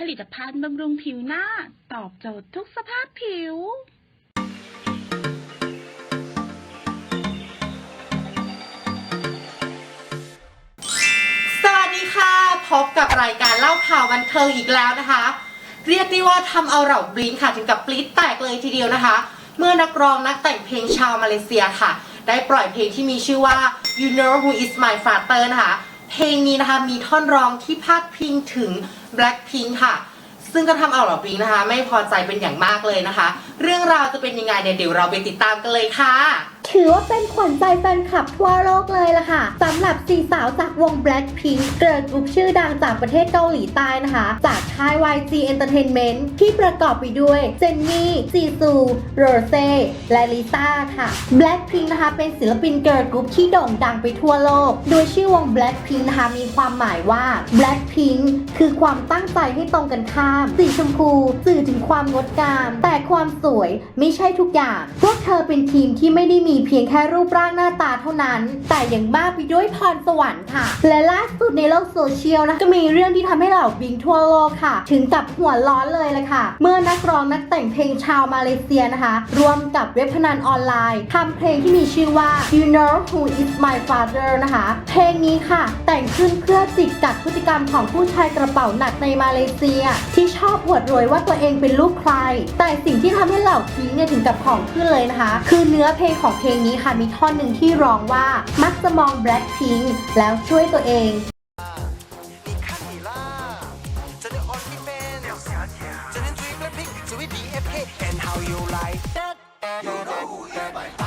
การบำรุงผิวหน้า ตอบโจทย์ทุกสภาพผิว สวัสดีค่ะ พบกับรายการเล่าข่าวบันเทิงอีกแล้วนะคะ เรียกได้ว่าทำเอาเหล่าบลิงค่ะถึงกับปรี๊ดแตกเลยทีเดียวนะคะ เมื่อนักร้องนักแต่งเพลงชาวมาเลเซียค่ะ ได้ปล่อยเพลงที่มีชื่อว่า You Know Who Is My Father นะคะ เพลงนี้นะคะมีท่อนร้องที่พาดพิงถึง Blackpink ค่ะ ซึ่งก็ทำเอาเหล่าบิงนะคะ ไม่พอใจเป็นอย่างมากเลยนะคะ เรื่องราวจะเป็นยังไงเนี่ยเดี๋ยวเราไปติดตามกันเลยค่ะ ถือว่าเป็นขวัญใจแฟนคลับทั่วโลกเลยล่ะค่ะสำหรับสี่สาวจากวง Blackpink เกิร์ลกรุ๊ปชื่อดังจากประเทศเกาหลีใต้นะคะ จากค่าย YG Entertainment ที่ประกอบไปด้วยเจนนี่จีซูโรเซและลิซ่าค่ะ Blackpink นะคะ เป็นศิลปินเกิร์ลกรุ๊ปที่โด่งดังไปทั่วโลก โดยชื่อวง Blackpink นะคะ มีความหมายว่า Blackpink คือความตั้งใจให้ตรงกันข้าม สีชมพู สื่อถึงความงดงาม แต่ความสวยไม่ใช่ทุกอย่าง พวกเธอเป็นทีมที่ไม่ได้มีเพียงแค่รูปร่างหน้าตาเท่านั้น แต่ยังมากไปด้วยพรสวรรค์ค่ะ และล่าสุดในโลกโซเชียลนะก็มีเรื่องที่ทำให้เหล่าบิงทั่วโลกค่ะ ถึงกับหัวร้อนเลยละค่ะ เมื่อนักร้องนักแต่งเพลงชาวมาเลเซียนะคะร่วมกับเว็บพนันออนไลน์ทำเพลงที่มีชื่อว่า You Know Who Is My Father นะคะ เพลงนี้ค่ะ แต่งขึ้นเพื่อจิกกัดพฤติกรรมของผู้ชายกระเป๋าหนักในมาเลเซีย ที่ชอบอวดรวยว่าตัวเองเป็นลูกใคร แต่สิ่งที่ทำให้เหล่าพีเนี่ยถึงกับของขึ้นเลยนะคะ คือเนื้อเพลงของเพลงนี้ค่ะมีท่อนหนึ่งที่ร้องว่ามักจะมองแบล็คพิงแล้วช่วยตัวเองจะเล่นทริปและพิกสวิตดีเอฟเค and how you like that you know who am I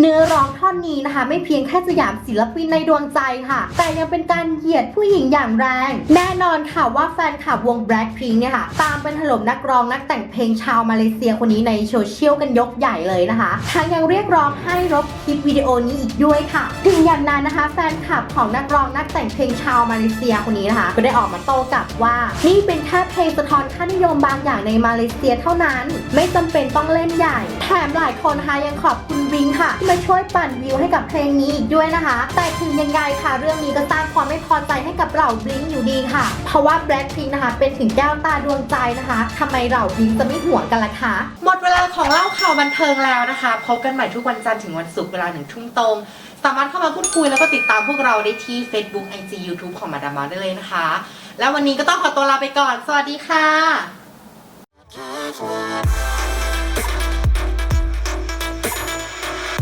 เนื้อร้องท่อนนี้นะคะ ไม่เพียงแค่สยามศิลปินในดวงใจค่ะ แต่ยังเป็นการเหยียดผู้หญิงอย่างแรง แน่นอนค่ะว่าแฟนคลับวง Blackpink เนี่ยค่ะตามเป็นถล่มนักร้องนักแต่งเพลงชาวมาเลเซียคนนี้ในโซเชียลกันยกใหญ่เลยนะคะทั้งยังเรียกร้องให้ลบคลิปวิดีโอนี้อีกด้วยค่ะ ถึงอย่างนั้นนะคะ แฟนคลับของนักร้องนักแต่งเพลงชาวมาเลเซียคนนี้นะคะ ก็ได้ออกมาโต้กลับว่า นี่เป็นแค่เพลงสะท้อนค่านิยมบางอย่างในมาเลเซียเท่านั้น ไม่จำเป็นต้องเล่นใหญ่ แถมหลายคนนะคะยังขอบคุณวิงค่ะมาช่วยปั่นวิวให้กับเพลงนี้อีกด้วยนะคะ แต่ถึงยังไงค่ะ เรื่องนี้ก็สร้างความไม่พอใจให้กับเหล่าบลิงอยู่ดีค่ะ เพราะว่า Blackpink นะคะ เป็นถึงแก้วตาดวงใจนะคะทำไมเหล่าบลิงจะไม่ห่วงกันล่ะคะหมดเวลาของเล่าข่าวบันเทิงแล้วนะคะ พบกันใหม่ทุกวันจันทร์ถึงวันศุกร์เวลาหนึ่งทุ่มตรงสามารถเข้ามาพูดคุยแล้วก็ติดตามพวกเราได้ที่ Facebook IG YouTube ของมาดามมาได้เลยนะคะ แล้ววันนี้ก็ต้องขอตัวลาไปก่อน สวัสดีค่ะ